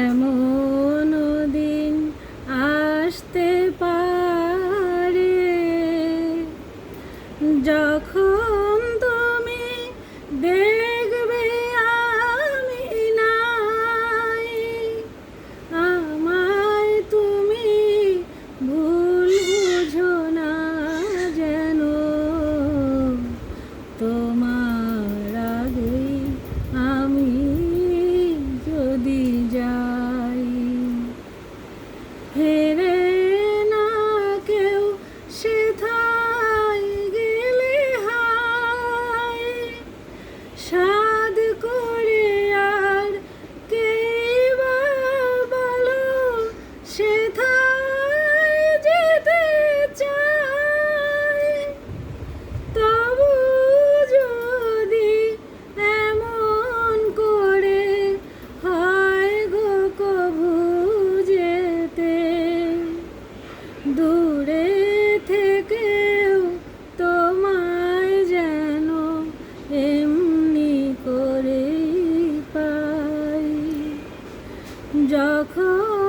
এমন দিন আসতে পারে যখন তুমি দেখ ফেরে না কেউ সেথায় গেলে হায়। যখন